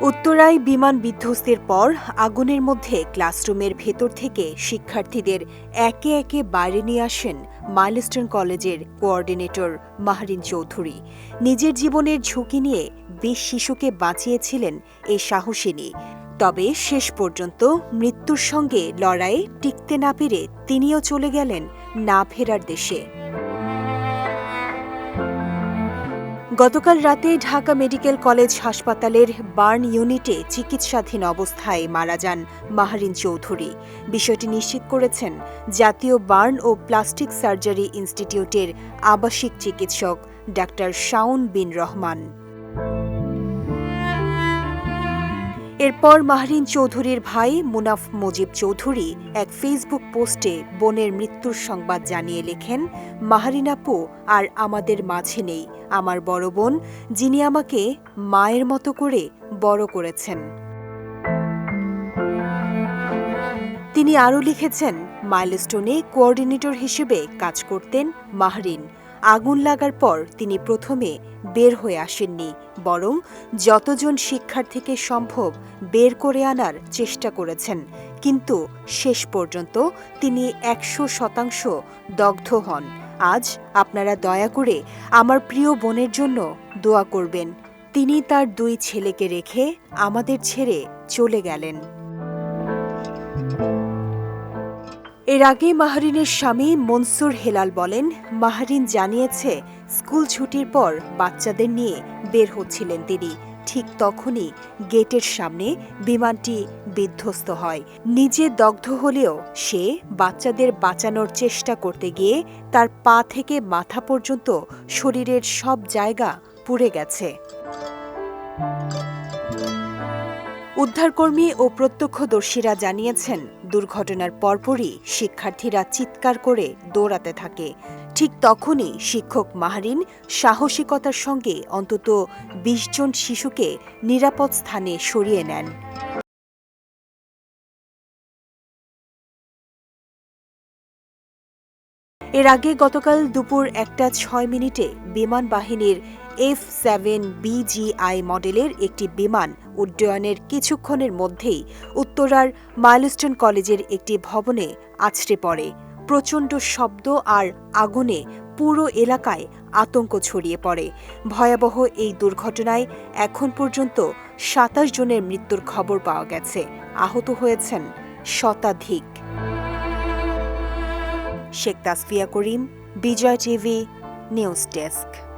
উত্তরায় বিমান বিধ্বস্তের পর আগুনের মধ্যে ক্লাসরুমের ভেতর থেকে শিক্ষার্থীদের একে একে বাইরে নিয়ে আসেন মাইলস্টোন কলেজের কোঅর্ডিনেটর মাহরিন চৌধুরী। নিজের জীবনের ঝুঁকি নিয়ে বিশ শিশুকে বাঁচিয়েছিলেন এই সাহসিনী। তবে শেষ পর্যন্ত মৃত্যুর সঙ্গে লড়াইয়ে টিকতে না পেরে তিনিও চলে গেলেন না ফেরার দেশে। গতকাল রাতে ঢাকা মেডিকেল কলেজ হাসপাতালের বার্ন ইউনিটে চিকিৎসাধীন অবস্থায় মারা যান মাহারিন চৌধুরী। বিষয়টি নিশ্চিত করেছেন জাতীয় বার্ন ও প্লাস্টিক সার্জারি ইনস্টিটিউটের আবাসিক চিকিৎসক ডাক্তার শাউন বিন রহমান। এরপর মাহরিন চৌধুরীর ভাই মুনাফ মুজিব চৌধুরী এক ফেসবুক পোস্টে বোনের মৃত্যুর সংবাদ জানিয়ে লেখেন, মাহরিন আপু, আর আমাদের মাঝে নেই। আমার বড় বোন, যিনি আমাকে মায়ের মতো করে বড় করেছেন। তিনি আরও লিখেছেন, মাইলস্টোনে কোঅর্ডিনেটর হিসেবে কাজ করতেন মাহরিন। আগুন লাগার পর তিনি প্রথমে বের হয়ে আসেননি, বরং যতজন শিক্ষার্থীকে সম্ভব বের করে আনার চেষ্টা করেছেন। কিন্তু শেষ পর্যন্ত তিনি একশো শতাংশ দগ্ধ হন। আজ আপনারা দয়া করে আমার প্রিয় বোনের জন্য দোয়া করবেন। তিনি তার দুই ছেলেকে রেখে আমাদের ছেড়ে চলে গেলেন। এর আগে মাহরিনের স্বামী মনসুর হেলাল বলেন, মাহরিন জানিয়েছে, স্কুল ছুটির পর বাচ্চাদের নিয়ে বের হচ্ছিলেন তিনি। ঠিক তখনই গেটের সামনে বিমানটি বিধ্বস্ত হয়। নিজে দগ্ধ হলেও সে বাচ্চাদের বাঁচানোর চেষ্টা করতে গিয়ে তার পা থেকে মাথা পর্যন্ত শরীরের সব জায়গা পুড়ে গেছে। উদ্ধারকর্মী ও প্রত্যক্ষদর্শীরা জানিয়েছেন দুর্ঘটনার পরপরই শিক্ষার্থীরা চিৎকার করে দৌড়াতে থাকে। ঠিক তখনই শিক্ষক মাহারিন সাহসিকতার সঙ্গে অন্তত বিশ জন শিশুকে নিরাপদ স্থানে সরিয়ে নেন। এর আগে গতকাল দুপুর একটা ছয় মিনিটে বিমান বাহিনীর এফ সেভেন বিজিআই মডেলের একটি বিমান উড্ডয়নের কিছুক্ষণের মধ্যেই উত্তরার মাইলস্টোন কলেজের একটি ভবনে আছড়ে পড়ে। প্রচণ্ড শব্দ আর আগুনে পুরো এলাকায় আতঙ্ক ছড়িয়ে পড়ে। ভয়াবহ এই দুর্ঘটনায় এখন পর্যন্ত সাতাশ জনের মৃত্যুর খবর পাওয়া গেছে। আহত হয়েছেন শতাধিক। Sheikh Tasfia Karim, Bijoy TV, news desk.